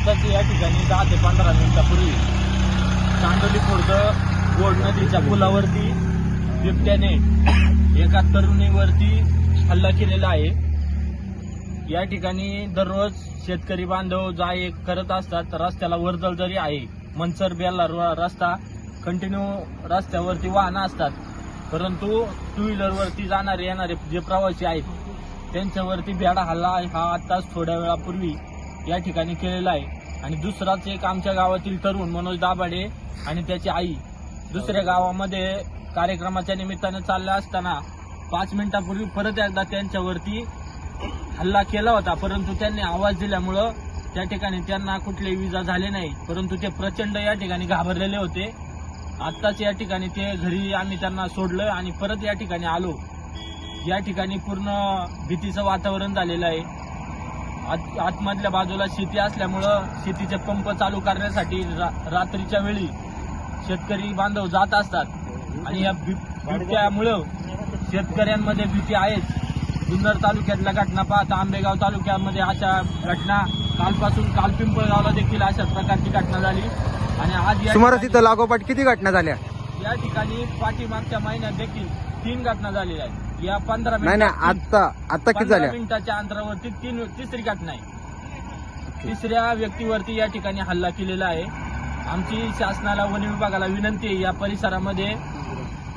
आत्ताच या ठिकाणी दहा ते पंधरा मिनिटापूर्वी चांदोली खुर्द गोड नदीच्या पुलावरती बिबट्याने एका तरुणीवरती हल्ला केलेला आहे. या ठिकाणी दररोज शेतकरी बांधव जा एक करत असतात. रस्त्याला वर्दळ जरी आहे मनसर बेला रस्ता कंटिन्यू रस्त्यावरती वाहनं असतात. परंतु टू व्हीलरवरती जाणारे येणारे जे प्रवासी आहेत त्यांच्यावरती बेडा हल्ला हा आत्ताच थोड्या वेळापूर्वी या ठिकाणी केलेला आहे. आणि दुसराच एक आमच्या गावातील तरुण मनोज दाभाडे आणि त्याची आई दुसऱ्या गावामध्ये कार्यक्रमाच्या निमित्ताने चालल्या असताना पाच मिनिटापूर्वी परत एकदा त्यांच्यावरती हल्ला केला होता. परंतु त्यांनी आवाज दिल्यामुळं त्या ठिकाणी त्यांना कुठलीही विजा झाले नाही. परंतु ते प्रचंड या ठिकाणी घाबरलेले होते. आत्ताच या ठिकाणी ते घरी आम्ही त्यांना सोडलं आणि परत या ठिकाणी आलो. या ठिकाणी पूर्ण भीतीचं वातावरण झालेलं आहे. आत आतमधल्या बाजूला शेती असल्यामुळं शेतीचे पंप चालू करण्यासाठी रा- रात्रीच्या वेळी शेतकरी बांधव जात असतात. आणि या बिब- बिबट्यामुळं शेतकऱ्यांमध्ये भीती आहेच. जुन्नर तालुक्यातल्या घटना पाहता आंबेगाव तालुक्यामध्ये अशा घटना कालपासून काल पिंपळगावला देखील अशाच प्रकारची घटना झाली. आणि आज या सुमारे तिथं लागोपाठ किती घटना झाल्या? या ठिकाणी पाठीमागच्या महिन्यात देखील तीन घटना झालेल्या आहेत. या पंधरा नाही नाही आता आता किती झाल्या? मिनिटाच्या अंतरावरती तीन तिसरी घटना आहे तिसऱ्या व्यक्तीवरती या ठिकाणी हल्ला केलेला आहे. आमची शासनाला वन विभागाला विनंती आहे या परिसरामध्ये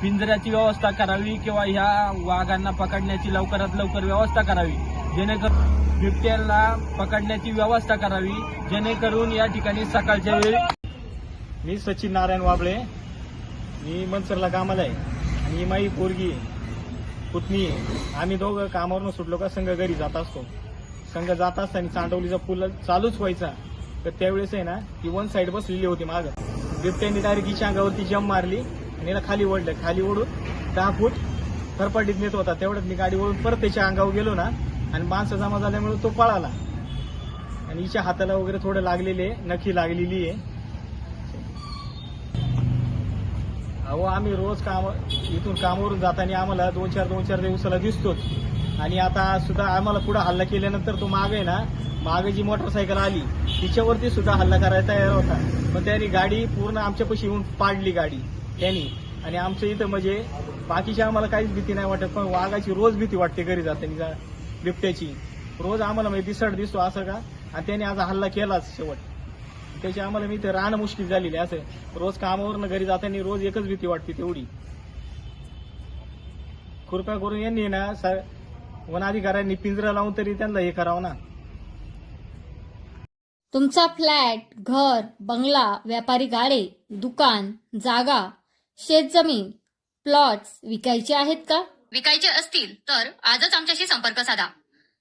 पिंजऱ्याची व्यवस्था करावी किंवा ह्या वाघांना पकडण्याची लवकरात लवकर व्यवस्था करावी. जेणेकरून बिबट्याला पकडण्याची व्यवस्था करावी. जेणेकरून या ठिकाणी सकाळच्या वेळी मी सचिन नारायण वाबळे. मी मनसरला कामाला आहे. आणि ही माझी पोरगी आहे, पुतणी आहे. आम्ही दोघं कामावरून सुटलो का संघ घरी जात असतो. संघ जात असताना चांडवलीचा पूल चालूच व्हायचा. तर त्यावेळेस आहे ना ती वन साईड बसलेली होती मागं. बिबट्याने डायरेक्ट हिच्या अंगावरती जम मारली आणि याला खाली ओढलं. खाली ओढून दहा फूट थरपाटीत नेत होता. तेवढ्यात मी गाडी ओढून परत त्याच्या अंगावर गेलो ना आणि माणसं जमा झाल्यामुळे तो पळाला. आणि हिच्या हाताला वगैरे थोडं लागलेले आहे, नखी लागलेली आहे. अहो आम्ही रोज काम इथून कामावरून जाताना आम्हाला दोन चार दोन चार दिवसाला दिसतोच. आणि आता सुद्धा आम्हाला पुढे हल्ला केल्यानंतर तो माग आहे ना मागे जी मोटरसायकल आली तिच्यावरती सुद्धा हल्ला करायला तयार होता. पण त्यांनी गाडी पूर्ण आमच्यापाशी येऊन पाडली गाडी त्यांनी. आणि आमच्या इथं म्हणजे बाकीची आम्हाला काहीच भीती नाही वाटत पण वाघाची रोज भीती वाटते घरी जाताना जा- बिबट्याची. रोज आम्हाला म्हणजे दिसट दिसतो असं का? आणि त्याने आज हल्ला केलाच शेवट. त्याची आम्हाला मी इथे राहणं मुश्किल झालेली आहे असं. रोज कामावरनं घरी जाताना रोज एकच भीती वाटते तेवढी. कृपया करून यांनी ना स- वनाधिकाऱ्यांनी पिंजरा लावून तरी त्यांना हे करावं ना. तुमचा फ्लॅट घर बंगला व्यापारी गाडे दुकान जागा शेतजमीन प्लॉट्स विकायचे आहेत का? विकायचे असतील तर आजच आमच्याशी संपर्क साधा.